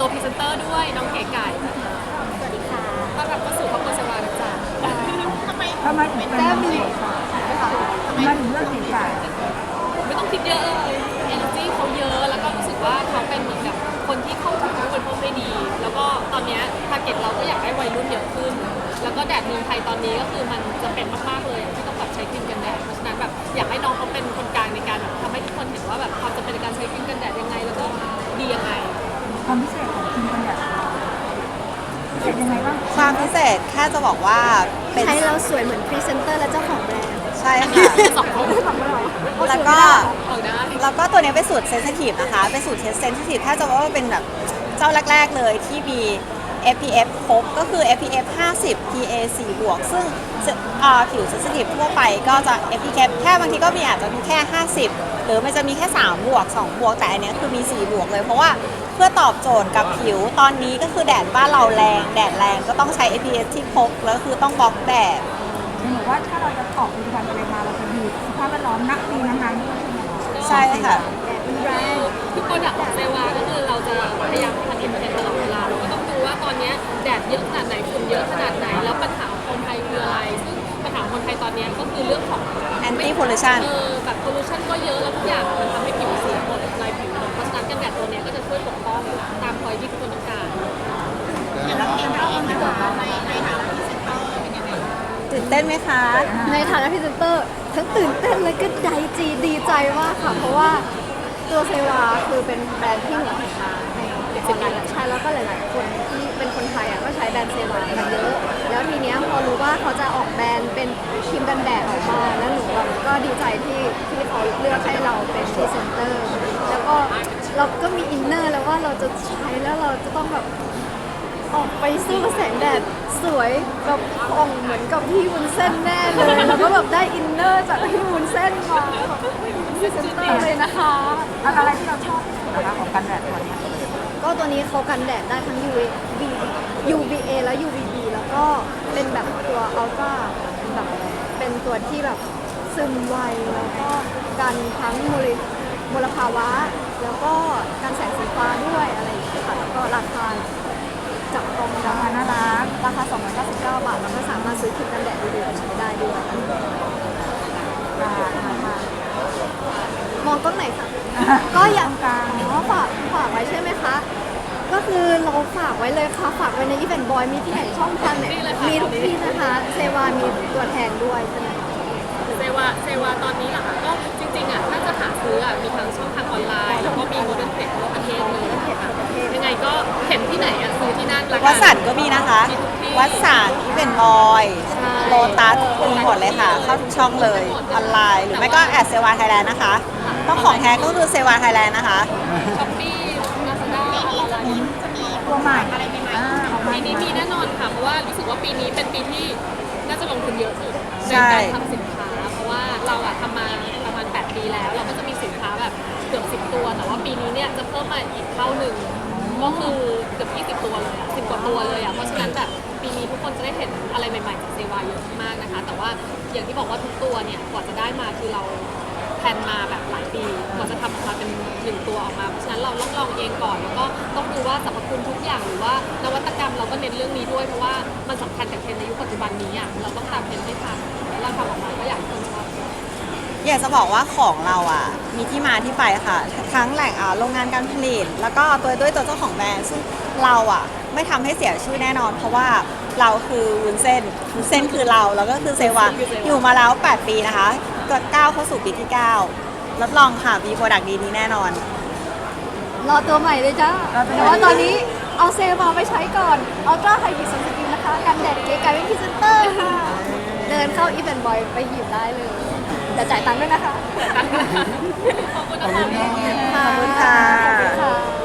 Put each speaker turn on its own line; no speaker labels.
ตัวพรีเซนเตอร์ด้วยน้องเก๋ไก่นะ
สวัสดีค่ะต
้อนรับเข้าสู่ครอบครัวสวานะจ๊ะ
ทำ
ไมทำไมถึงเป็น
แต้มลิ
ทำไมถึงเลือกเก๋ไก่
ไม่ต้องคิดเยอะเลยเอเนอร์จี้เขาเยอะ แล้วก็รู้สึกว่าเขาเป็นเหมือนแบบคนที่เข้าถึงผู้บริโภคได้ดี แล้วก็ตอนเนี้ยทาร์เก็ตเราก็อยากให้วัยรุ่นเยอะขึ้น แล้วก็แดดเมืองไทยตอนนี้ก็คือมันจะเป็นมากๆเลยที่ต้องแบบใช้ครีมกันแดดเพราะฉะนั้นแบบอยากให้น้องเขาเป็นคนก ความ
พิเศษแค่
จะบอกว่าเป็น
ใช้เราสวยเหมือนพรีเซนเตอร์และเจ้าของแบรนด์
ใช่ค่ะ
สองคน
แล้วก็
ออกได้
แล้วก็ตัวเนี้ยเป็นสูตรเซนซิทีฟนะคะ เป็นสูตรเซนซิทีฟถ้าจะว่าเป็นแบบเจ้าแรก ๆ เลยที่มี SPF ครบก็คือ SPF 50 PA 4บวกซึ่งอ่าผิวเซนซิทีฟทั่วไปก็จะ SPF แค่บางทีก็มีอาจจะมีแค่ 50 หรือมันจะมีแค่ 3 บวก 2 บวก แต่อันเนี้ยคือมี 4 บวกเลยเพราะว่าเพื่อตอบโจทย์กับผิวตอนนี้ก็คือแดดบ้านเราแรง แดดแรงก็ต้องใช้ SPF ที่พกแล้วคือต้องบล็อกแดด
เห็นบอกว่าถ้าเราจะออกผลิตภัณฑ์อะไรมาเราจะดูสภาพแวดล้อมนักปีนั้นๆด้วยใช่ไหมคะ
ใช่ค่ะ
ทุกคนอยากของเซวาก็คือเราจะพยายามผลิตประเทศตลอดเวล เนี้ยแดดเยอะขนาดไหนฝุ่นเยอะขนาดไหน แล้วปัญหาของคนไทยคืออะไร ซึ่งปัญหาของคนไทยตอนเนี้ยก็คือเรื่องของ
Anti pollution
เออแบบ pollution ก็เยอะแล้วทุกอย่างมันทำให้ผิวเสียหมดลายผิวหมดเพราะฉะนั้นกันแดดตัวเนี้ยก็จะช่วยปกป้องตามพอยที่ทุกคนต้องการ
ตื่นเต้นไหมคะ
ในฐานะพรีเซนเตอร์ทั้งตื่นเต้นและก็ใจจีดีใจมากค่ะ เพราะว่าตัวเซวาคือเป็นแบรนด์ที่เหนือมาในออนไลน์ใช่แล้วก็หลาย ๆ คนที่ นด์เซวากันเยอะแล้วทีเนี้ยพอรู้ว่าเขาจะออกแบรนด์เป็นครีมกันแดดออกมาแล้วหนูแบบก็ดีใจที่ที่เขาเลือกให้เราเป็นพรีเซนเตอร์แล้วก็เราก็มีอินเนอร์แล้วว่าเราจะใช้แล้วเราจะต้องแบบออกไปสู้กับแสงแดดสวยแบบอ่องเหมือนกับพี่วุ้นเส้นแน่เลยแล้วก็แบบได้อินเนอร์จากพี่วุ้นเส้นมาแบบพรีเซนเตอร์เลยนะคะ
อะไรที่เราชอบที่สุดนะคะของกันแดดตัวนี้
ตัวนี้เขากันแดดได้ทั้ง UV UVA และ UVB แล้วก็เป็นแบบตัวอัลตร้าแบบเป็นตัวที่แบบซึมไวแล้วก็กันทั้งมลมลภาวะ แล้วก็กันแสงสีฟ้าด้วยอะไรอย่างเงี้ยค่ะแล้วก็ราคาจับต้อง
รา
ได้
คาน่ารัก
ราคา 299 บาท แล้วก็สามารถซื้อครีมกันแดดดีๆไปใช้ได้ด้วย
ราคาค่ะ
มองต้นไหนคะก็อยาก
กลาง
อ๋อฝากฝากไว้ใช่ไหมคะ ก็คือเราฝากไว้เลยค่ะ ฝากไว้ในอีเวนต์บอยมีที่ไหนช่องทางไหน
นี่เลยค่ะ
มีทุกที่นะคะ เซวามีตัวแทนด้วยใช่ไหมคะ
เซวาเซวาตอนนี้เหรอคะก็จริงๆอะถ้าจะหาซื้ออะมีทั้งช่องทางออนไลน์ แล้วก็มีโมเดิร์นเทรดทั่วประเทศเลยยังไงก็เห็นที่ไหนอะซื้อที่นั่นละกัน
วัดสันก็มีนะคะ
มีทุกที่
วัดสันที่เป็นบอยโลตัสมีหมดเลยค่ะ เข้าทุกช่องเลยออนไลน์ หรือไม่ก็แอดเซวาไทยแลนด์นะคะ ต้องของแท้ก็คือเซวาไทยแลนด์นะคะ
ช้อปปี้ลาซาด้าอะไรนี้
ตัวใหม่อะไรใหม่ออกมา
ปีนี้มีแน่นอนค่ะ เพราะว่ารู้สึกว่าปีนี้เป็นปีที่น่าจะลงทุนเยอะสุดใน
ใช่
การทำสินค้า เพราะว่าเราอะทำมาประมาณ 8 ปีแล้ว เราก็จะมีสินค้าแบบเกือบ 10 ตัว แต่ว่าปีนี้เนี่ยจะเพิ่มมาอีกเท่าหนึ่งก็คือเกือบ20 ตัวเลยอะ10 กว่าตัวเลยอะเพราะฉะนั้นแบบปีนี้ทุกคนจะได้เห็นอะไรใหม่ๆจากเซวาเยอะมากนะคะ แต่ว่าอย่างที่บอกว่าทุกตัวเนี่ยกว่าจะได้มาคือเรา แพลนมาแบบหลายปีกว่าจะทำออกมาเป็นหนึ่งตัวออกมา เพราะฉะนั้นเราต้องลองเองก่อน แล้วก็ต้องดูว่าสรรพคุณทุกอย่างหรือว่านวัตกรรมเราก็เน้นเรื่องนี้ด้วย เพราะว่ามันสำคัญกับเทรนด์ในยุคปัจจุบันนี้อะเราต้องตามเทรนด์ให้ทันแล้วเราทำออกมาก็อยากให้คนชอบ
อยากจะบอกว่าของเราอะ มีที่มาที่ไปค่ะ ทั้งแหล่งอ่าโรงงานการผลิต แล้วก็ตัวด้วยตัวเจ้าของแบรนด์ซึ่งเราอะ ไม่ทำให้เสียชื่อแน่นอน เพราะว่าเราคือวุ้นเส้นวุ้นเส้นคือเรา แล้วก็คือเซวาอยู่มาแล้ว 8 ปีนะคะ จะก้าวเข้าสู่ปีที่9รับรองค่ะมีโปรดักต์ดีนี้แน่นอน
รอตัวใหม่เลยจ้า แต่ว่าตอนนี้เอาเซมาไปใช้ก่อนเอัล้าไฮบิดสันสกินนะคะ กันแดดเก๋ไก่เป็นพรีเซนเตอร์ค่ะ เดินเข้าอีเวนต์บอยไปหยิบได้เลย แต่จ่ายตังค์ด้วยนะคะ
ขอบคุณนะคะขอบ
คุณค่ะ